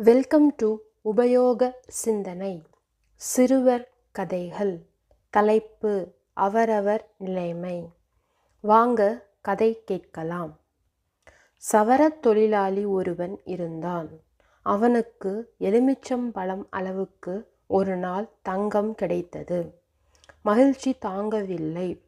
Welcome to உபயோக சிந்தனை. சிறுவர் கதைகள். தலைப்பு அவரவர் நிலைமை. வாங்க கதை கேட்கலாம். சவரத் தொழிலாளி ஒருவன் இருந்தான். அவனுக்கு எலுமிச்சம் பழம் அளவுக்கு ஒரு நாள் தங்கம் கிடைத்தது. மகிழ்ச்சி தாங்கவில்லை.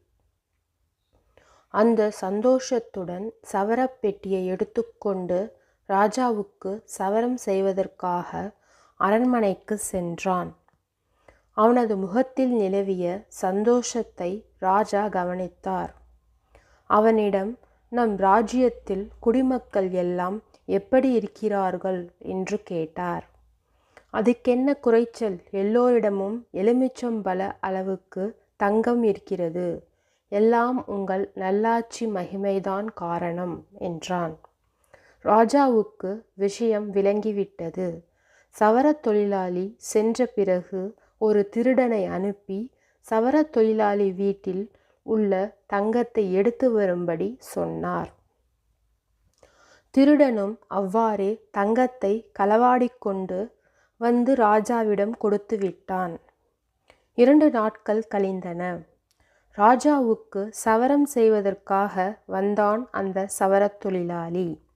அந்த சந்தோஷத்துடன் சவரப் பெட்டியை எடுத்துக்கொண்டு ராஜாவுக்கு சவரம் செய்வதற்காக அரண்மனைக்கு சென்றான். அவனது முகத்தில் நிலவிய சந்தோஷத்தை ராஜா கவனித்தார். அவனிடம் நம் ராஜ்யத்தில் குடிமக்கள் எல்லாம் எப்படி இருக்கிறார்கள்? என்று கேட்டார். அதுக்கென்ன குறைச்சல்? எல்லோரிடமும் எலுமிச்சம்பல அளவுக்கு தங்கம் இருக்கிறது. எல்லாம் உங்கள் நல்லாட்சி மகிமைதான் காரணம் என்றான். ராஜாவுக்கு விஷயம் விளங்கிவிட்டது. சவரத் தொழிலாளி சென்ற பிறகு ஒரு திருடனை அனுப்பி சவரத் தொழிலாளி வீட்டில் உள்ள தங்கத்தை எடுத்து வரும்படி சொன்னார். திருடனும் அவ்வாறே தங்கத்தை களவாடிக்கொண்டு வந்து ராஜாவிடம் கொடுத்து விட்டான். இரண்டு நாட்கள் கழிந்தன. ராஜாவுக்கு சவரம் செய்வதற்காக வந்தான் அந்த சவரத் தொழிலாளி.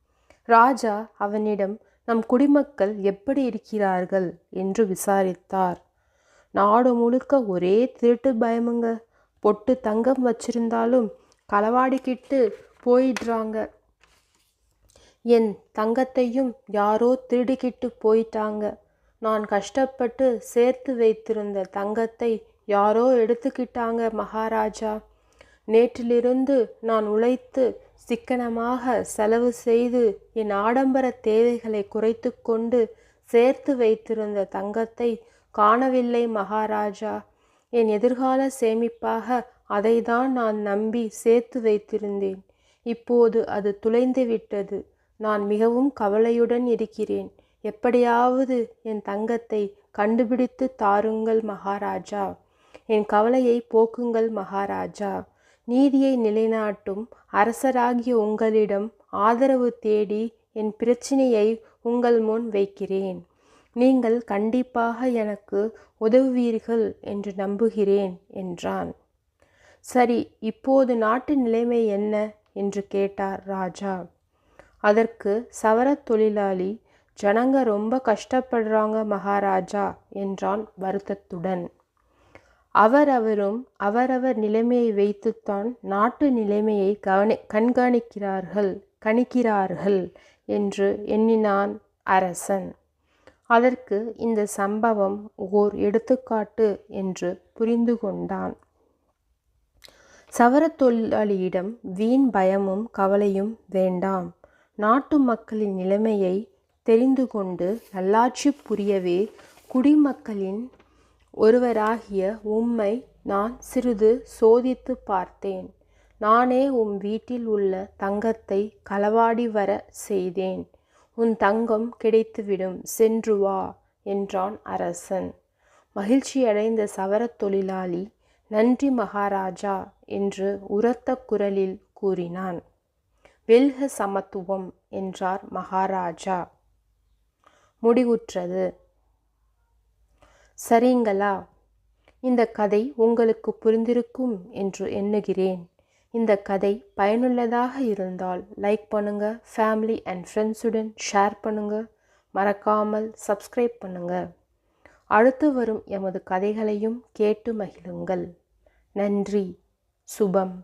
ராஜா அவனிடம் நம் குடிமக்கள் எப்படி இருக்கிறார்கள்? என்று விசாரித்தார். நாடு முழுக்க ஒரே திருட்டு பயமுங்க. பொட்டு தங்கம் வச்சிருந்தாலும் களவாடிக்கிட்டு போயிடுறாங்க. என் தங்கத்தையும் யாரோ திருடிக்கிட்டு போயிட்டாங்க. நான் கஷ்டப்பட்டு சேர்த்து வைத்திருந்த தங்கத்தை யாரோ எடுத்துக்கிட்டாங்க மகாராஜா. நேற்றிலிருந்து நான் உழைத்து சிக்கனமாக செலவு செய்து என் ஆடம்பர தேவைகளை குறைத்து கொண்டு சேர்த்து வைத்திருந்த தங்கத்தை காணவில்லை மகாராஜா. என் எதிர்கால சேமிப்பாக அதைதான் நான் நம்பி சேர்த்து வைத்திருந்தேன். இப்போது அது துளைந்து விட்டது. நான் மிகவும் கவலையுடன் இருக்கிறேன். எப்படியாவது என் தங்கத்தை கண்டுபிடித்து தாருங்கள் மகாராஜா. என் கவலையை போக்குங்கள் மகாராஜா. நீதியை நிலைநாட்டும் அரசராகிய உங்களிடம் ஆதரவு தேடி என் பிரச்சினையை உங்கள் முன் வைக்கிறேன். நீங்கள் கண்டிப்பாக எனக்கு உதவுவீர்கள் என்று நம்புகிறேன் என்றான். சரி இப்போது நாட்டு நிலைமை என்ன? என்று கேட்டார் ராஜா. அதற்கு சவரத் தொழிலாளி ஜனங்க ரொம்ப கஷ்டப்படுறாங்க மகாராஜா என்றான் வருத்தத்துடன். அவரவரும் அவரவர் நிலைமையை வைத்துத்தான் நாட்டு நிலைமையை கவனி கண்காணிக்கிறார்கள் கணிக்கிறார்கள் என்று எண்ணினான் அரசன். அதற்கு இந்த சம்பவம் ஓர் எடுத்துக்காட்டு என்று புரிந்து கொண்டான். சவரத் தொழிலாளியிடம் வீண் பயமும் கவலையும் வேண்டாம். நாட்டு மக்களின் நிலைமையை தெரிந்து கொண்டு நல்லாட்சி புரியவே குடிமக்களின் ஒருவராகிய உம்மை நான் சிறிது சோதித்து பார்த்தேன். நானே உம் வீட்டில் உள்ள தங்கத்தை களவாடி வர செய்தேன். உன் தங்கம் கிடைத்துவிடும் சென்று வா என்றான் அரசன். மகிழ்ச்சியடைந்த சவரத் தொழிலாளி நன்றி மகாராஜா என்று உரத்த குரலில் கூறினான். வெல்க சமத்துவம் என்றார் மகாராஜா. முடிவுற்றது. சரிங்களா? இந்த கதை உங்களுக்கு புரிந்திருக்கும் என்று எண்ணுகிறேன். இந்த கதை பயனுள்ளதாக இருந்தால் லைக் பண்ணுங்க ஃபேமிலி அண்ட் ஃப்ரெண்ட்ஸுடன் ஷேர் பண்ணுங்க. மறக்காமல் சப்ஸ்கிரைப் பண்ணுங்க. அடுத்து வரும் எமது கதைகளையும் கேட்டு மகிழுங்கள். நன்றி. சுபம்.